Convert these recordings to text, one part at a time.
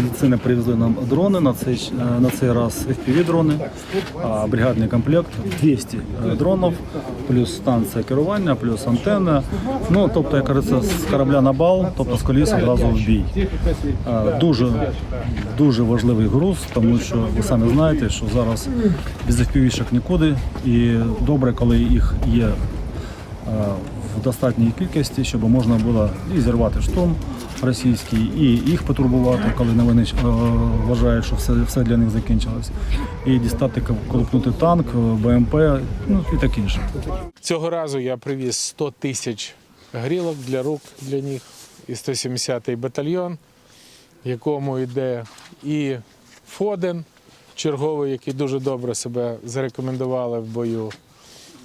традиційно привезли нам дрони, на цей, е, на цей раз FPV дрони, бригадний комплект, 200 е, дронів, плюс станція керування, плюс антенна. Ну, тобто, як кажеться, з корабля на бал, тобто з коліс одразу в бій. Е, Дуже, дуже важливий груз, тому що ви самі знаєте, що зараз без FPV-шок нікуди, і добре, коли їх є в достатній кількості, щоб можна було і зірвати штурм російський, і їх потурбувати, коли вони е, вважають, що все, все для них закінчилось. І дістати колупнути танк, БМП, ну і таке інше. Цього разу я привіз 100 тисяч грілок для рук для них і 170-й батальйон, якому йде і Фоден, черговий, який дуже добре себе зарекомендували в бою.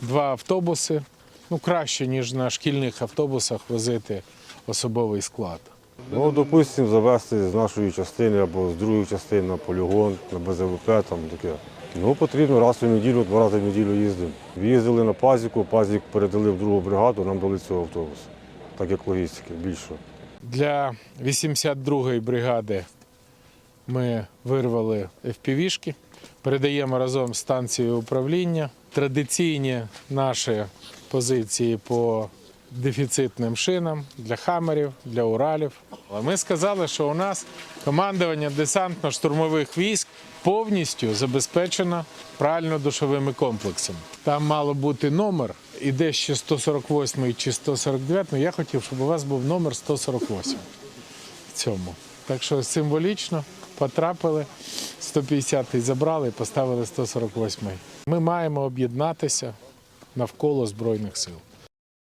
Два автобуси. Ну, краще, ніж на шкільних автобусах возити особовий склад. Ну, допустимо, завести з нашої частини або з другої частини на полігон, на БЗВП, там таке. Ну, потрібно раз у неділю, два рази в неділю їздимо. Їздили на пазіку, пазік передали в другу бригаду, нам дали цього автобуса. Так як логістики більше. Для 82-ї бригади ми вирвали FPV-шки, передаємо разом з станцією управління. Традиційні наші позиції по дефіцитним шинам для хамерів, для уралів. Але ми сказали, що у нас командування десантно-штурмових військ повністю забезпечено правильно-душовими комплексами. Там мало бути номер, іде ще 148 чи 149, але я хотів, щоб у вас був номер 148 в цьому. Так що символічно потрапили, 150-й забрали і поставили 148-й. Ми маємо об'єднатися навколо Збройних сил.